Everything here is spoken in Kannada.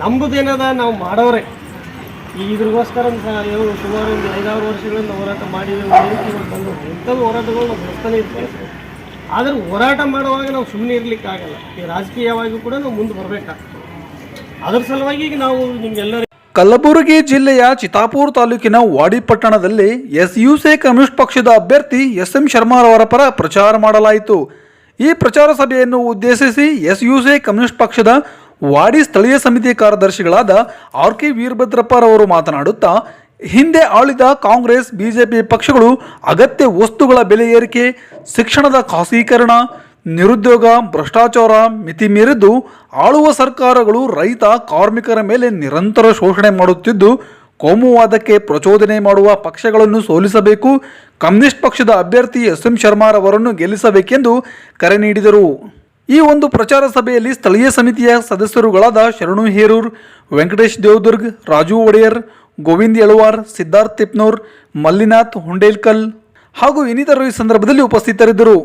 ನಮ್ಮದೇನದ, ನಾವು ಮಾಡೋರೆ. ಈ ಇದ್ರಿಗೋಸ್ಕರ ಸುಮಾರು ಒಂದು ಐದಾರು ವರ್ಷಗಳಿಂದ ಹೋರಾಟ ಮಾಡಿದ್ದೇವೆ ಎಂಥದ್ದು ಹೋರಾಟಗಳು ನಾವು ಬರ್ತಾನೆ ಇರ್ತೀವಿ. ಆದರೆ ಹೋರಾಟ ಮಾಡುವಾಗ ನಾವು ಸುಮ್ಮನೆ ಇರ್ಲಿಕ್ಕೆ ಆಗಲ್ಲ ಈ ರಾಜಕೀಯವಾಗಿ ಕೂಡ ನಾವು ಮುಂದೆ ಬರಬೇಕಾಗ್ತದೆ. ಅದರ ಸಲುವಾಗಿ ಈಗ ನಾವು ನಿಮ್ಗೆಲ್ಲರಿಗೂ ಕಲಬುರಗಿ ಜಿಲ್ಲೆಯ ಚಿತಾಪುರ ತಾಲೂಕಿನ ವಾಡಿ ಪಟ್ಟಣದಲ್ಲಿ ಸಿ ಕಮ್ಯುನಿಸ್ಟ್ ಪಕ್ಷದ ಅಭ್ಯರ್ಥಿ ಎಸ್ ಎಂ ಶರ್ಮಾರವರ ಪರ ಪ್ರಚಾರ ಮಾಡಲಾಯಿತು. ಈ ಪ್ರಚಾರ ಸಭೆಯನ್ನು ಉದ್ದೇಶಿಸಿ ಎಸ್ಯುಸಿ ಕಮ್ಯುನಿಸ್ಟ್ ಪಕ್ಷದ ವಾಡಿ ಸ್ಥಳೀಯ ಸಮಿತಿ ಕಾರ್ಯದರ್ಶಿಗಳಾದ ಆರ್ ಕೆ ವೀರಭದ್ರಪ್ಪರವರು ಮಾತನಾಡುತ್ತಾ, ಹಿಂದೆ ಆಳಿದ ಕಾಂಗ್ರೆಸ್, ಬಿಜೆಪಿ ಪಕ್ಷಗಳು ಅಗತ್ಯ ವಸ್ತುಗಳ ಬೆಲೆ ಏರಿಕೆ, ಶಿಕ್ಷಣದ ಖಾಸಗೀಕರಣ, ನಿರುದ್ಯೋಗ, ಭ್ರಷ್ಟಾಚಾರ ಮಿತಿ ಮೀರಿದ್ದು, ಆಳುವ ಸರ್ಕಾರಗಳು ರೈತ, ಕಾರ್ಮಿಕರ ಮೇಲೆ ನಿರಂತರ ಶೋಷಣೆ ಮಾಡುತ್ತಿದ್ದು ಕೋಮುವಾದಕ್ಕೆ ಪ್ರಚೋದನೆ ಮಾಡುವ ಪಕ್ಷಗಳನ್ನು ಸೋಲಿಸಬೇಕು, ಕಮ್ಯುನಿಸ್ಟ್ ಪಕ್ಷದ ಅಭ್ಯರ್ಥಿ ಎಸ್ ಎಂ ಶರ್ಮಾರವರನ್ನು ಗೆಲ್ಲಿಸಬೇಕೆಂದು ಕರೆ ನೀಡಿದರು. ಈ ಒಂದು ಪ್ರಚಾರ ಸಭೆಯಲ್ಲಿ ಸ್ಥಳೀಯ ಸಮಿತಿಯ ಸದಸ್ಯರುಗಳಾದ ಶರಣು ಹೇರೂರ್, ವೆಂಕಟೇಶ್ ದೇವದುರ್ಗ್, ರಾಜು ಒಡೆಯರ್, ಗೋವಿಂದ್ ಎಳುವಾರ್, ಸಿದ್ಧಾರ್ಥ್ ತಿಪ್ನೂರ್, ಮಲ್ಲಿನಾಥ್ ಹುಂಡೇಲ್ಕಲ್ ಹಾಗೂ ಇನ್ನಿತರರು ಈ ಸಂದರ್ಭದಲ್ಲಿ ಉಪಸ್ಥಿತರಿದ್ದರು.